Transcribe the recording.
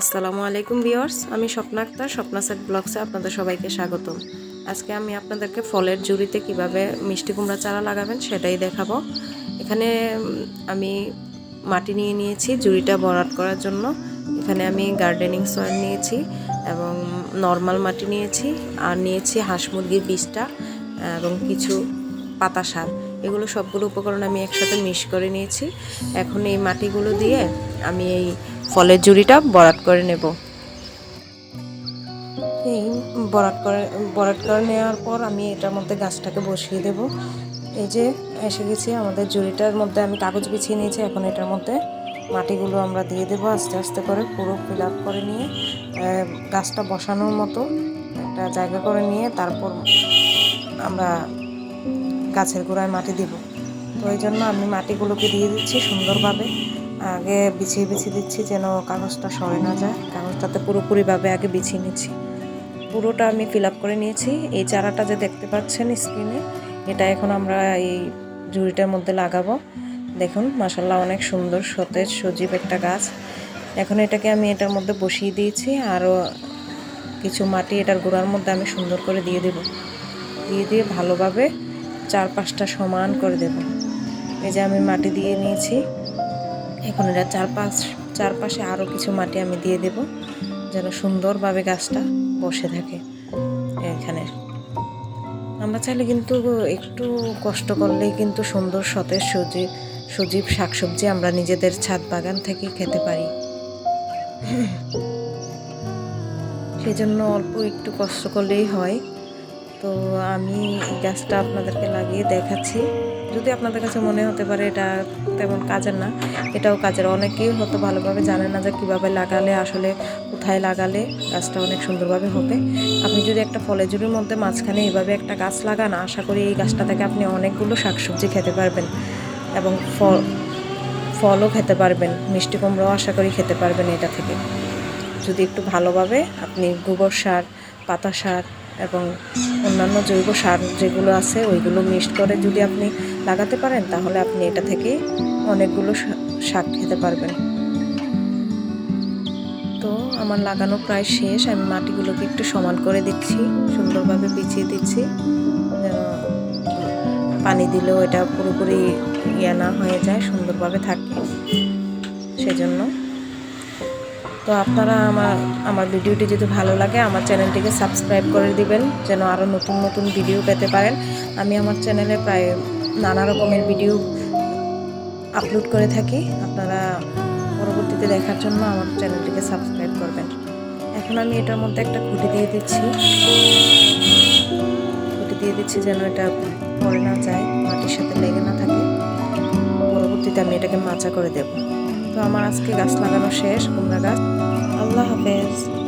আসসালামু আলাইকুম ভিওয়ার্স আমি স্বপ্না আক্তার, স্বপ্না সেট ব্লগসে আপনাদের সবাইকে স্বাগতম। আজকে আমি আপনাদেরকে ফলের জুড়িতে কীভাবে মিষ্টি কুমড়া চারা লাগাবেন সেটাই দেখাবো। এখানে আমি মাটি নিয়ে নিয়েছি জুড়িটা ভরাট করার জন্য। এখানে আমি গার্ডেনিং সয়েল নিয়েছি এবং নর্মাল মাটি নিয়েছি, আর নিয়েছি হাঁস মুরগির বীজটা এবং কিছু পাতা সার। এগুলো সবগুলো উপকরণ আমি একসাথে মিশ করে নিয়েছি। এখন এই মাটিগুলো দিয়ে আমি এই ফলের জুড়িটা বরাট করে নেব। এই বরাট করে বরাট করে নেওয়ার পর আমি এটার মধ্যে গাছটাকে বসিয়ে দেব। এই যে এসে গেছি, আমাদের জুড়িটার মধ্যে আমি কাগজ বিছিয়ে নিয়েছি। এখন এটার মধ্যে মাটিগুলো আমরা দিয়ে দেবো আস্তে আস্তে করে পুরো ফিল আপ করে নিয়ে গাছটা বসানোর মতো একটা জায়গা করে নিয়ে তারপর আমরা গাছের গোড়ায় মাটি দিব। তো এই জন্য আমি মাটিগুলোকে দিয়ে দিচ্ছি সুন্দরভাবে। আগে বিছিয়ে বিছিয়ে দিচ্ছি যেন কাগজটা সরে না যায়। কাগজটাতে পুরোপুরিভাবে আগে বিছিয়ে নিচ্ছি। পুরোটা আমি ফিল আপ করে নিয়েছি। এই চারাটা যে দেখতে পাচ্ছেন স্ক্রিনে এটা এখন আমরা এই ঝুড়িটার মধ্যে লাগাবো। দেখুন মাসাল্লাহ অনেক সুন্দর সতেজ, সজীব একটা গাছ। এখন এটাকে আমি এটার মধ্যে বসিয়ে দিয়েছি। আরও কিছু মাটি এটার গোড়ার মধ্যে আমি সুন্দর করে দিয়ে দেব। দিয়ে দিয়ে ভালোভাবে চারপাশটা সমান করে দেব। এই যে আমি মাটি দিয়ে নিয়েছি। এখন এটা চারপাশ, চারপাশে আরও কিছু মাটি আমি দিয়ে দেব, যেন সুন্দরভাবে গাছটা বসে থাকে এখানে। আমরা চাইলে কিন্তু একটু কষ্ট করলেই কিন্তু সুন্দর সতেজ সজীব সজীব শাকসবজি আমরা নিজেদের ছাদ বাগান থেকে খেতে পারি। সেই জন্য অল্প একটু কষ্ট করলেই হয়। তো আমি গাছটা আপনাদেরকে লাগিয়ে দেখাচ্ছি। যদি আপনাদের কাছে মনে হতে পারে এটা তেমন কাজের না, এটাও কাজের। অনেকেই হয়তো ভালোভাবে জানে না যে কীভাবে লাগালে, আসলে কোথায় লাগালে গাছটা অনেক সুন্দরভাবে হবে। আপনি যদি একটা ফলের জুড়ির মধ্যে মাঝখানে এইভাবে একটা গাছ লাগান, আশা করি এই গাছটা থেকে আপনি অনেকগুলো শাকসবজি খেতে পারবেন এবং ফল, ফলও খেতে পারবেন। মিষ্টি কুমড়াও আশা করি খেতে পারবেন এটা থেকে। যদি একটু ভালোভাবে আপনি গোবর সার, পাতা সার এবং অন্যান্য জৈব সার যেগুলো আছে, ওইগুলো মিক্সড করে যদি আপনি লাগাতে পারেন, তাহলে আপনি এটা থেকে অনেকগুলো শাক খেতে পারবেন। তো আমার লাগানো প্রায় শেষ। আমি মাটিগুলোকে একটু সমান করে দিচ্ছি, সুন্দরভাবে বিছিয়ে দিচ্ছি। পানি দিলেও এটা পুরোপুরি ইয়ে না হয়ে যায়, সুন্দরভাবে থাকে। সেজন্য তো আপনারা আমার আমার ভিডিওটি যদি ভালো লাগে, আমার চ্যানেলটিকে সাবস্ক্রাইব করে দিবেন, যেন আরও নতুন নতুন ভিডিও পেতে পারেন। আমি আমার চ্যানেলে প্রায় নানা রকমের ভিডিও আপলোড করে থাকি। আপনারা পরবর্তীতে দেখার জন্য আমার চ্যানেলটিকে সাবস্ক্রাইব করবেন। এখন আমি এটার মধ্যে একটা খুঁটি দিয়ে দিচ্ছি। খুঁটি দিয়ে দিচ্ছি যেন এটা পড়ে না যায়, মাটির সাথে লেগে না থাকে। পরবর্তীতে আমি এটাকে মাচা করে দেব। তো আমার আজকে গাছ লাগানো শেষ কুমড়া গাছ। আল্লাহ হাফেজ।